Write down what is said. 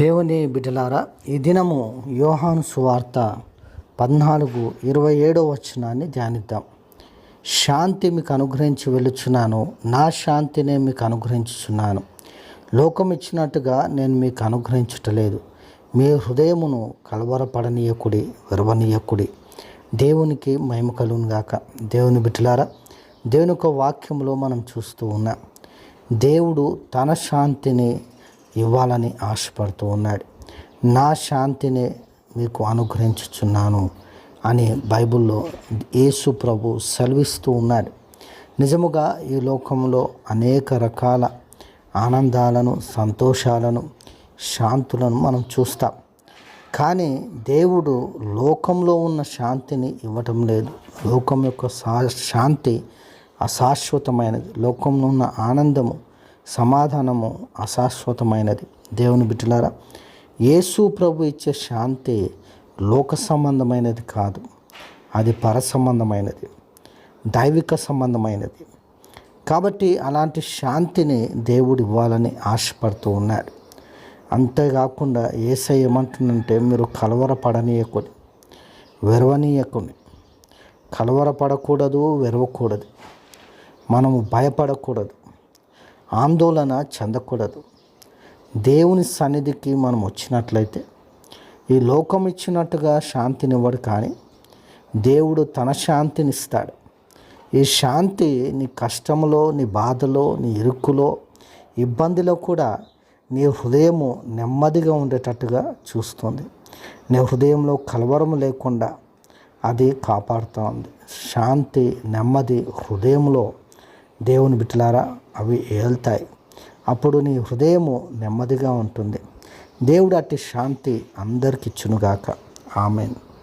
దేవుని బిడ్డలారా ఈ దినము యోహాను సువార్త పద్నాలుగు ఇరవై ఏడో వచనాన్ని ధ్యానిద్దాం. శాంతి మీకు అనుగ్రహించి వెళ్ళుచున్నాను నా శాంతినే మీకు అనుగ్రహించుచున్నాను. లోకం ఇచ్చినట్టుగా నేను మీకు అనుగ్రహించటలేదు. మీ హృదయమును కలవరపడనీయకుడి విరవనీయకుడి. దేవునికి మహిమ కలుగునుగాక దేవుని బిడ్డలారా దేవుని యొక్క వాక్యంలో మనం చూస్తూ ఉన్నాం. దేవుడు తన శాంతిని ఇవ్వాలని ఆశపడుతూ ఉన్నాడు. నా శాంతిని మీకు అనుగ్రహించుచున్నాను అని బైబిల్లో యేసు ప్రభు సెలవిస్తూ ఉన్నాడు. నిజముగా ఈ లోకంలో అనేక రకాల ఆనందాలను సంతోషాలను శాంతులను మనం చూస్తాం. కానీ దేవుడు లోకంలో ఉన్న శాంతిని ఇవ్వటం లేదు. లోకం యొక్క శా శాంతి అశాశ్వతమైనది. లోకంలో ఉన్న ఆనందము సమాధానము అశాశ్వతమైనది. దేవుని బిడ్డలారా యేసు ప్రభు ఇచ్చే శాంతి లోక సంబంధమైనది కాదు. అది పర సంబంధమైనది. దైవిక సంబంధమైనది. కాబట్టి అలాంటి శాంతిని దేవుడు ఇవ్వాలని ఆశపడుతూ ఉన్నాడు. అంతేకాకుండా ఏసై ఏమంటుందంటే మీరు కలవరపడనీయకుని వెరవనీయకుని. కలవరపడకూడదు వెరవకూడదు. మనము భయపడకూడదు. ఆందోళన చెందకూడదు. దేవుని సన్నిధికి మనం వచ్చినట్లయితే ఈ లోకం ఇచ్చినట్టుగా శాంతినివ్వడు కానీ దేవుడు తన శాంతినిస్తాడు ఈ శాంతి నీ కష్టంలో నీ బాధలో నీ ఇరుక్కులో ఇబ్బందిలో కూడా నీ హృదయము నెమ్మదిగా ఉండేటట్టుగా చూస్తుంది. నీ హృదయంలో కలవరం లేకుండా అది కాపాడుతూ ఉంది శాంతి నెమ్మది హృదయంలో దేవుని బిడ్డలారా అవి ఏల్తాయి. అప్పుడు నీ హృదయము నెమ్మదిగా ఉంటుంది. దేవుడు అట్టి శాంతి అందరికిచ్చునుగాక. ఆమెను.